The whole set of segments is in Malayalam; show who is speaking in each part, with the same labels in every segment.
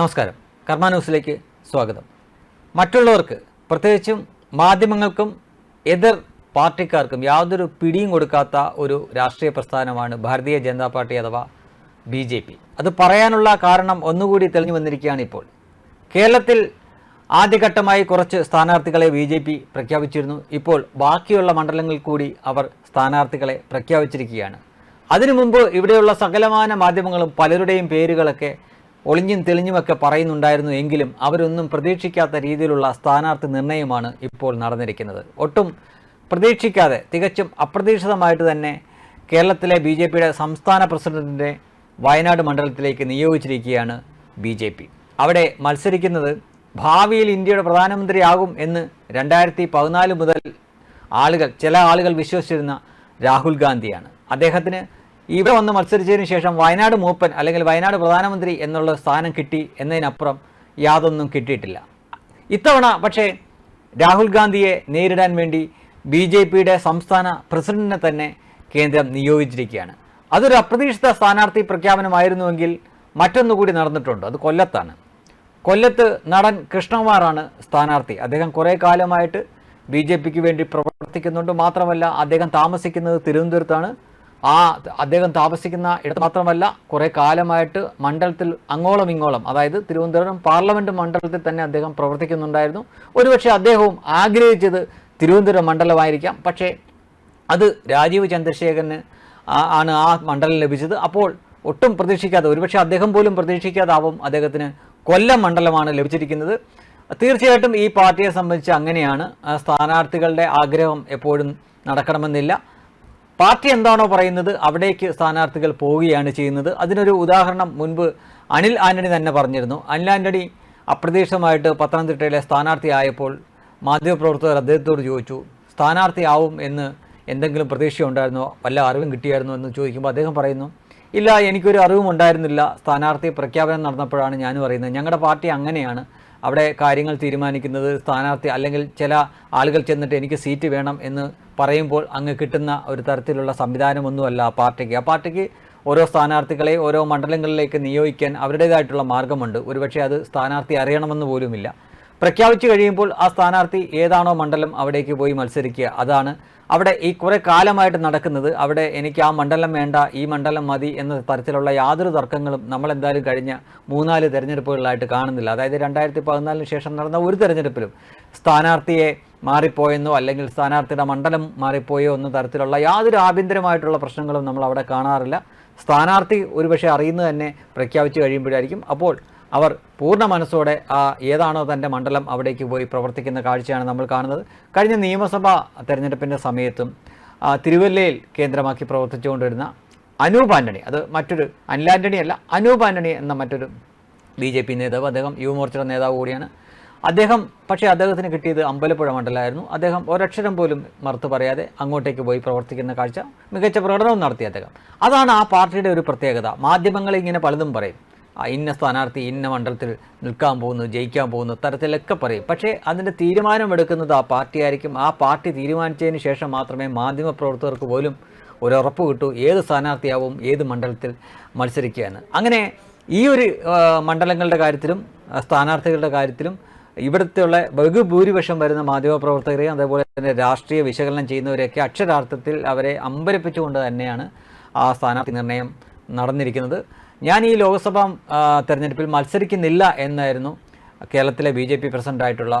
Speaker 1: നമസ്കാരം. കർമ്മ ന്യൂസിലേക്ക് സ്വാഗതം. മറ്റുള്ളവർക്ക് പ്രത്യേകിച്ചും മാധ്യമങ്ങൾക്കും എതിർ പാർട്ടിക്കാർക്കും യാതൊരു പിടിയും കൊടുക്കാത്ത ഒരു രാഷ്ട്രീയ പ്രസ്ഥാനമാണ് ഭാരതീയ ജനതാ പാർട്ടി അഥവാ ബി ജെ പി. അത് പറയാനുള്ള കാരണം ഒന്നുകൂടി തെളിഞ്ഞു വന്നിരിക്കുകയാണ് ഇപ്പോൾ. കേരളത്തിൽ ആദ്യഘട്ടമായി കുറച്ച് സ്ഥാനാർത്ഥികളെ ബി ജെ പി പ്രഖ്യാപിച്ചിരുന്നു. ഇപ്പോൾ ബാക്കിയുള്ള മണ്ഡലങ്ങളിൽ കൂടി അവർ സ്ഥാനാർത്ഥികളെ പ്രഖ്യാപിച്ചിരിക്കുകയാണ്. അതിനു മുമ്പ് ഇവിടെയുള്ള സകലമാന മാധ്യമങ്ങളും പലരുടെയും പേരുകളൊക്കെ ഒളിഞ്ഞും തെളിഞ്ഞുമൊക്കെ പറയുന്നുണ്ടായിരുന്നു എങ്കിലും അവരൊന്നും പ്രതീക്ഷിക്കാത്ത രീതിയിലുള്ള സ്ഥാനാർത്ഥി നിർണയമാണ് ഇപ്പോൾ നടന്നിരിക്കുന്നത്. ഒട്ടും പ്രതീക്ഷിക്കാതെ തികച്ചും അപ്രതീക്ഷിതമായിട്ട് തന്നെ കേരളത്തിലെ ബി ജെ പിയുടെ സംസ്ഥാന പ്രസിഡന്റിന്റെ വയനാട് മണ്ഡലത്തിലേക്ക് നിയോഗിച്ചിരിക്കുകയാണ് ബി ജെ പി. അവിടെ മത്സരിക്കുന്നത് ഭാവിയിൽ ഇന്ത്യയുടെ പ്രധാനമന്ത്രിയാകും എന്ന് രണ്ടായിരത്തി പതിനാല് മുതൽ ആളുകൾ ചില ആളുകൾ വിശ്വസിച്ചിരുന്ന രാഹുൽ ഗാന്ധിയാണ്. അദ്ദേഹത്തിന് ഇവിടെ വന്ന് മത്സരിച്ചതിന് ശേഷം വയനാട് മൂപ്പൻ അല്ലെങ്കിൽ വയനാട് പ്രധാനമന്ത്രി എന്നുള്ള സ്ഥാനം കിട്ടി എന്നതിനപ്പുറം യാതൊന്നും കിട്ടിയിട്ടില്ല. ഇത്തവണ പക്ഷേ രാഹുൽ ഗാന്ധിയെ നേരിടാൻ വേണ്ടി ബി ജെ പിയുടെ സംസ്ഥാന പ്രസിഡന്റിനെ തന്നെ കേന്ദ്രം നിയോഗിച്ചിരിക്കുകയാണ്. അതൊരു അപ്രതീക്ഷിത സ്ഥാനാർത്ഥി പ്രഖ്യാപനമായിരുന്നുവെങ്കിൽ മറ്റൊന്നുകൂടി നടന്നിട്ടുണ്ട്. അത് കൊല്ലത്താണ്. കൊല്ലത്ത് നടൻ കൃഷ്ണകുമാറാണ് സ്ഥാനാർത്ഥി. അദ്ദേഹം കുറേ കാലമായിട്ട് ബി ജെ പിക്ക് വേണ്ടി പ്രവർത്തിക്കുന്നുണ്ട്. മാത്രമല്ല അദ്ദേഹം താമസിക്കുന്നത് തിരുവനന്തപുരത്താണ്. ആ അദ്ദേഹം താമസിക്കുന്ന ഇടത്ത് മാത്രമല്ല കുറേ കാലമായിട്ട് മണ്ഡലത്തിൽ അങ്ങോളം ഇങ്ങോളം അതായത് തിരുവനന്തപുരം പാർലമെന്റ് മണ്ഡലത്തിൽ തന്നെ അദ്ദേഹം പ്രവർത്തിക്കുന്നുണ്ടായിരുന്നു. ഒരുപക്ഷെ അദ്ദേഹവും ആഗ്രഹിച്ചത് തിരുവനന്തപുരം മണ്ഡലമായിരിക്കാം. പക്ഷേ അത് രാജീവ് ചന്ദ്രശേഖരന് ആണ് ആ മണ്ഡലം ലഭിച്ചത്. അപ്പോൾ ഒട്ടും പ്രതീക്ഷിക്കാതെ ഒരുപക്ഷെ അദ്ദേഹം പോലും പ്രതീക്ഷിക്കാതാവും അദ്ദേഹത്തിന് കൊല്ലം മണ്ഡലമാണ് ലഭിച്ചിരിക്കുന്നത്. തീർച്ചയായിട്ടും ഈ പാർട്ടിയെ സംബന്ധിച്ച് അങ്ങനെയാണ് സ്ഥാനാർത്ഥികളുടെ ആഗ്രഹം എപ്പോഴും നടക്കണമെന്നില്ല. പാർട്ടി എന്താണോ പറയുന്നത് അവിടേക്ക് സ്ഥാനാർത്ഥികൾ പോവുകയാണ് ചെയ്യുന്നത്. അതിനൊരു ഉദാഹരണം മുൻപ് അനിൽ ആന്റണി തന്നെ പറഞ്ഞിരുന്നു. അനിൽ ആന്റണി അപ്രതീക്ഷിതമായിട്ട് പത്തനംതിട്ടയിലെ സ്ഥാനാർത്ഥിയായപ്പോൾ മാധ്യമപ്രവർത്തകർ അദ്ദേഹത്തോട് ചോദിച്ചു സ്ഥാനാർത്ഥിയാവും എന്ന് എന്തെങ്കിലും പ്രതീക്ഷയുണ്ടായിരുന്നോ? വല്ല അറിവും കിട്ടിയായിരുന്നോ? എന്ന് ചോദിക്കുമ്പോൾ അദ്ദേഹം പറയുന്നു ഇല്ല എനിക്കൊരു അറിവും ഉണ്ടായിരുന്നില്ല സ്ഥാനാർത്ഥി പ്രഖ്യാപനം നടന്നപ്പോഴാണ് ഞാനും അറിയുന്നത്. ഞങ്ങളുടെ പാർട്ടി അങ്ങനെയാണ്. അവിടെ കാര്യങ്ങൾ തീരുമാനിക്കുന്നത് സ്ഥാനാർത്ഥി അല്ലെങ്കിൽ ചില ആളുകൾ ചെന്നിട്ട് എനിക്ക് സീറ്റ് വേണം എന്ന് പറയുമ്പോൾ അങ്ങ് കിട്ടുന്ന ഒരു തരത്തിലുള്ള സംവിധാനമൊന്നുമല്ല ആ പാർട്ടിക്ക്. ആ പാർട്ടിക്ക് ഓരോ സ്ഥാനാർത്ഥികളെ ഓരോ മണ്ഡലങ്ങളിലേക്ക് നിയോഗിക്കാൻ അവരുടേതായിട്ടുള്ള മാർഗമുണ്ട്. ഒരുപക്ഷെ അത് സ്ഥാനാർത്ഥി അറിയണമെന്ന് പോലുമില്ല. പ്രഖ്യാപിച്ചു കഴിയുമ്പോൾ ആ സ്ഥാനാർത്ഥി ഏതാണോ മണ്ഡലം അവിടേക്ക് പോയി മത്സരിക്കുക. അതാണ് അവിടെ ഈ കുറേ കാലമായിട്ട് നടക്കുന്നത്. അവിടെ എനിക്ക് ആ മണ്ഡലം വേണ്ട ഈ മണ്ഡലം മതി എന്ന തരത്തിലുള്ള യാതൊരു തർക്കങ്ങളും നമ്മൾ എന്തായാലും കഴിഞ്ഞ മൂന്നാൽ തെരഞ്ഞെടുപ്പുകളിലായിട്ട് കാണുന്നില്ല. അതായത് രണ്ടായിരത്തി പതിനാലിന് ശേഷം നടന്ന ഒരു തെരഞ്ഞെടുപ്പിലും സ്ഥാനാർത്ഥിയെ മാറിപ്പോയെന്നോ അല്ലെങ്കിൽ സ്ഥാനാർത്ഥിയുടെ മണ്ഡലം മാറിപ്പോയോ എന്ന തരത്തിലുള്ള യാതൊരു ആഭ്യന്തരമായിട്ടുള്ള പ്രശ്നങ്ങളും നമ്മൾ അവിടെ കാണാറില്ല. സ്ഥാനാർത്ഥി ഒരുപക്ഷെ അറിയുന്നത് തന്നെ പ്രഖ്യാപിച്ചു കഴിയുമ്പോഴായിരിക്കും. അപ്പോൾ അവർ പൂർണ മനസ്സോടെ ആ ഏതാണോ തന്റെ മണ്ഡലം അവിടേക്ക് പോയി പ്രവർത്തിക്കുന്ന കാഴ്ചയാണ് നമ്മൾ കാണുന്നത്. കഴിഞ്ഞ നിയമസഭാ തെരഞ്ഞെടുപ്പിന്റെ സമയത്തും തിരുവല്ലയിൽ കേന്ദ്രമാക്കി പ്രവർത്തിച്ചുകൊണ്ടിരുന്ന അനൂപ് ആന്റണി അത് മറ്റൊരു അനിൽ ആന്റണി അല്ല അനൂപ് ആന്റണി എന്ന മറ്റൊരു ബി ജെ പി നേതാവ് അദ്ദേഹം യുവമോർച്ചയുടെ നേതാവ് കൂടിയാണ്. അദ്ദേഹം പക്ഷേ അദ്ദേഹത്തിന് കിട്ടിയത് അമ്പലപ്പുഴ മണ്ഡലമായിരുന്നു. അദ്ദേഹം ഒരക്ഷരം പോലും മറുത്തു പറയാതെ അങ്ങോട്ടേക്ക് പോയി പ്രവർത്തിക്കുന്ന കാഴ്ച മികച്ച പ്രകടനവും നടത്തി അദ്ദേഹം. അതാണ് ആ പാർട്ടിയുടെ ഒരു പ്രത്യേകത. മാധ്യമങ്ങൾ ഇങ്ങനെ പലതും പറയും. ഇന്ന സ്ഥാനാർത്ഥി ഇന്ന മണ്ഡലത്തിൽ നിൽക്കാൻ പോകുന്നു ജയിക്കാൻ പോകുന്നു തരത്തിലൊക്കെ പറയും. പക്ഷേ അതിന്റെ തീരുമാനമെടുക്കുന്നത് ആ പാർട്ടി ആയിരിക്കും. ആ പാർട്ടി തീരുമാനിച്ചതിന് ശേഷം മാത്രമേ മാധ്യമപ്രവർത്തകർക്ക് പോലും ഒരു ഉറപ്പ് കിട്ടൂ ഏത് സ്ഥാനാർത്ഥിയാവും ഏത് മണ്ഡലത്തിൽ മത്സരിക്കുകയാണ്. അങ്ങനെ ഈ ഒരു മണ്ഡലങ്ങളുടെ കാര്യത്തിലും സ്ഥാനാർത്ഥികളുടെ കാര്യത്തിലും ഇവിടുത്തെയുള്ള ബഹുഭൂരിപക്ഷം വരുന്ന മാധ്യമപ്രവർത്തകരെയും അതേപോലെ തന്നെ രാഷ്ട്രീയ വിശകലനം ചെയ്യുന്നവരെയൊക്കെ അക്ഷരാർത്ഥത്തിൽ അവരെ അമ്പരപ്പിച്ചുകൊണ്ട് തന്നെയാണ് ആ സ്ഥാനാർത്ഥി നിർണയം നടന്നിരിക്കുന്നത്. ഞാൻ ഈ ലോക്സഭാ തെരഞ്ഞെടുപ്പിൽ മത്സരിക്കുന്നില്ല എന്നായിരുന്നു കേരളത്തിലെ ബി ജെ പി പ്രസിഡന്റായിട്ടുള്ള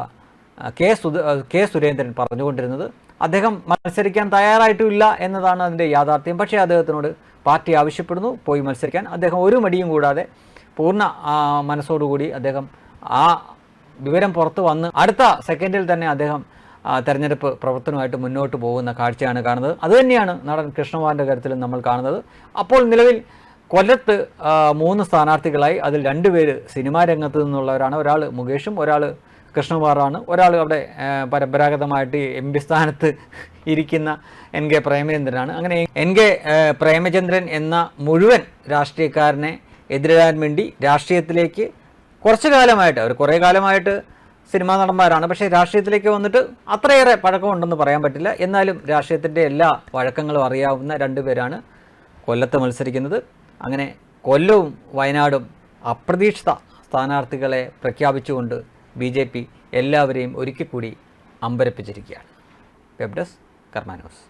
Speaker 1: കെ സുധ കെ സുരേന്ദ്രൻ പറഞ്ഞുകൊണ്ടിരുന്നത്. അദ്ദേഹം മത്സരിക്കാൻ തയ്യാറായിട്ടുമില്ല എന്നതാണ് അതിന്റെ യാഥാർത്ഥ്യം. പക്ഷേ അദ്ദേഹത്തിനോട് പാർട്ടി ആവശ്യപ്പെടുന്നു പോയി മത്സരിക്കാൻ. അദ്ദേഹം ഒരു മടിയും കൂടാതെ പൂർണ മനസ്സോടുകൂടി അദ്ദേഹം ആ വിവരം പുറത്തു വന്ന് അടുത്ത സെക്കൻഡിൽ തന്നെ അദ്ദേഹം തെരഞ്ഞെടുപ്പ് പ്രവർത്തനമായിട്ട് മുന്നോട്ട് പോകുന്ന കാഴ്ചയാണ് കാണുന്നത്. അതുതന്നെയാണ് നടൻ കൃഷ്ണകുമാറിന്റെ കാര്യത്തിലും നമ്മൾ കാണുന്നത്. അപ്പോൾ നിലവിൽ കൊല്ലത്ത് മൂന്ന് സ്ഥാനാർത്ഥികളായി അതിൽ രണ്ടുപേര് സിനിമാ രംഗത്ത് നിന്നുള്ളവരാണ്. ഒരാൾ മുകേഷും ഒരാൾ കൃഷ്ണകുമാറാണ്. ഒരാൾ അവിടെ പരമ്പരാഗതമായിട്ട് എം പി സ്ഥാനത്ത് ഇരിക്കുന്ന എൻ കെ പ്രേമചന്ദ്രനാണ്. അങ്ങനെ എൻ കെ പ്രേമചന്ദ്രൻ എന്ന മുഴുവൻ രാഷ്ട്രീയക്കാരനെ എതിരിടാൻ വേണ്ടി രാഷ്ട്രീയത്തിലേക്ക് കുറച്ച് കാലമായിട്ട് അവർ കുറേ കാലമായിട്ട് സിനിമാ നടന്മാരാണ്. പക്ഷേ രാഷ്ട്രീയത്തിലേക്ക് വന്നിട്ട് അത്രയേറെ പഴക്കമുണ്ടെന്ന് പറയാൻ പറ്റില്ല. എന്നാലും രാഷ്ട്രീയത്തിന്റെ എല്ലാ വഴക്കങ്ങളും അറിയാവുന്ന രണ്ടുപേരാണ് കൊല്ലത്ത് മത്സരിക്കുന്നത്. അങ്ങനെ കൊല്ലവും വയനാടും അപ്രതീക്ഷിത സ്ഥാനാർത്ഥികളെ പ്രഖ്യാപിച്ചുകൊണ്ട് ബി ജെ പി എല്ലാവരെയും ഒരിക്കൽ കൂടി അമ്പരപ്പിച്ചിരിക്കുകയാണ്. Web desk Karma news.